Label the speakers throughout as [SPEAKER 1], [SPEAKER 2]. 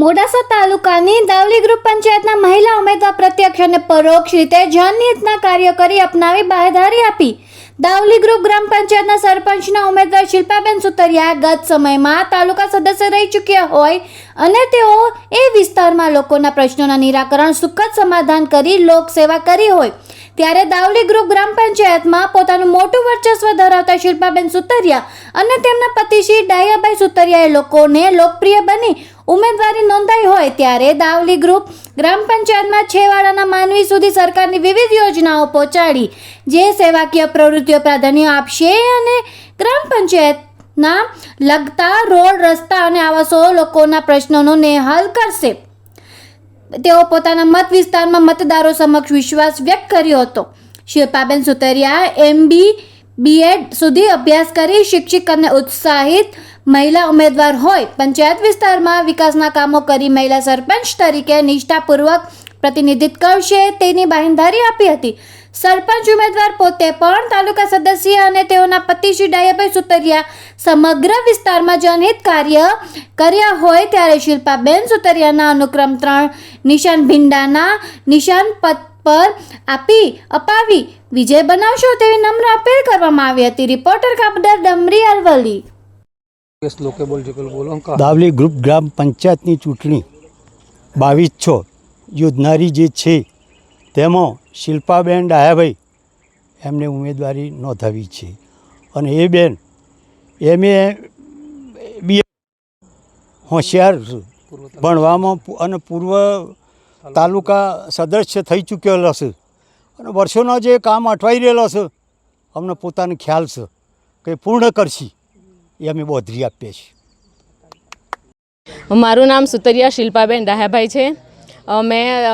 [SPEAKER 1] મોડાસા તાલુકાની દાવલી ગ્રુપ પંચાયતના મહિલા ઉમેદવાર પ્રત્યક્ષ અને પરોક્ષ રીતે જનહિતના કાર્ય કરી અપનાવી બાહેધારી આપી. દાવલી ગ્રુપ ગ્રામ પંચાયતના સરપંચના ઉમેદવાર શિલ્પાબેન સુતરિયા ગત સમયમાં તાલુકા સદસ્ય રહી ચૂક્યા હોય અને તેઓ એ વિસ્તારમાં લોકોના પ્રશ્નોના નિરાકરણ, સુખદ સમાધાન કરી લોકસેવા કરી હોય. ત્યારે દાવલી ગ્રુપ ગ્રામ પંચાયતમાં પોતાનું મોટું વર્ચસ્વ ધરાવતા શિલ્પાબેન સુતરિયા અને તેમના પતિ શ્રી ડાયાભાઈ સુતરિયાએ લોકોને લોકપ્રિય બની ઉમેદવારી નોંધાઈ હોય ત્યારે દાવલી ગ્રુપ ગ્રામ પંચાયતમાં છેવાડાના માનવી સુધી સરકારની વિવિધ યોજનાઓ પહોંચાડી, જે સેવાકીય પ્રવૃત્તિઓ પ્રાધાન્ય આપશે અને ગ્રામ પંચાયતના લગતા રોડ, રસ્તા અને આવાસો લોકોના પ્રશ્નોનો નિહાલ કરશે. તેઓ પોતાના મત વિસ્તારમાં મતદારો સમક્ષ વિશ્વાસ વ્યક્ત કર્યો હતો. શિલ્પાબેન સુતરિયા, એમબી, બીએડ સુધી અભ્યાસ કરી શિક્ષિત અને ઉત્સાહિત મહિલા ઉમેદવાર હોય, પંચાયત વિસ્તારમાં વિકાસના કામો કરી મહિલા સરપંચ તરીકે નિષ્ઠાપૂર્વક પ્રતિનિધિત્વ કરશે તેની બાંહેધરી આપી હતી. સરપંચ ઉમેદવાર પોતે પણ તાલુકા સદસ્ય અને તેઓના પતિ શ્રી ડાયાભાઈ સુતરિયા સમગ્ર વિસ્તારમાં જનહિત કાર્ય કર્યા હોય ત્યારે શિલ્પાબેન સુતરિયાના અનુક્રમ ત્રણ, નિશાન ભીંડાના નિશાન પદ પર આપી અપાવી. વિજય બનાવશો તેવી નમ્ર અપીલ કરવામાં આવી હતી. રિપોર્ટર કાબદર ડમરી અરવલ્લી
[SPEAKER 2] દાવલી ગ્રુપ ગ્રામ પંચાયતની ચૂંટણી, બાવીસ છો, યોજનારી જે છે, તેમાં શિલ્પાબેન ડાયાભાઈ એમને ઉમેદવારી નોંધાવી છે. અને એ બેન એમ એ બી હોશિયાર. ભણવામાં અને પૂર્વ તાલુકા સદસ્ય થઈ ચૂકેલો છે. અને વર્ષોનો જે કામ અટવાઈ રહેલો છે, અમને પોતાને ખ્યાલ છે કે પૂર્ણ કરશી. એ અમે બોધરી આપીએ છીએ.
[SPEAKER 3] મારું નામ સુતરિયા શિલ્પાબેન ડાહાભાઈ છે. મેં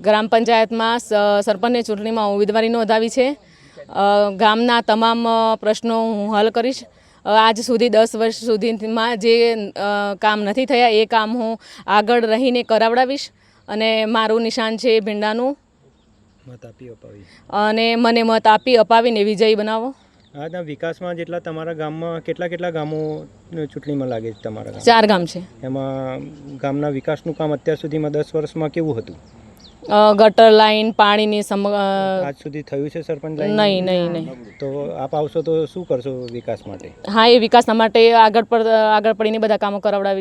[SPEAKER 3] ગ્રામ પંચાયતમાં સ- સરપંચની ચૂંટણીમાં ઉમેદવારી નોંધાવી છે. ગામના તમામ પ્રશ્નો હું હલ કરીશ. આજ સુધી દસ વર્ષ સુધીમાં જે કામ નથી થયા એ કામ હું આગળ રહીને કરાવડાવીશ. અને મારું નિશાન છે ભીંડાનું.
[SPEAKER 4] મત આપી અપાવી.
[SPEAKER 3] અને મને મત આપી અપાવીને વિજયી બનાવો.
[SPEAKER 5] આજના વિકાસમાં જેટલા તમારા ગામમાં કેટલા કેટલા ગામો ચૂંટણીમાં લાગે છે તમારા ગામ
[SPEAKER 3] ચાર ગામ છે.
[SPEAKER 5] એમાં ગામના વિકાસનું કામ અત્યાર સુધીમાં દસ વર્ષમાં કેવું હતું?
[SPEAKER 3] ગટર લાઈન પાણીની સમ
[SPEAKER 5] આજ સુધી થયું છે સરપંચ લાઈન?
[SPEAKER 3] નહીં નહીં નહીં.
[SPEAKER 5] તો આપ આવશો તો શું કરશો વિકાસ માટે?
[SPEAKER 3] હા એ વિકાસના માટે આગળ પર આગળ પડીને બધા કામો કરાવડાવીશ.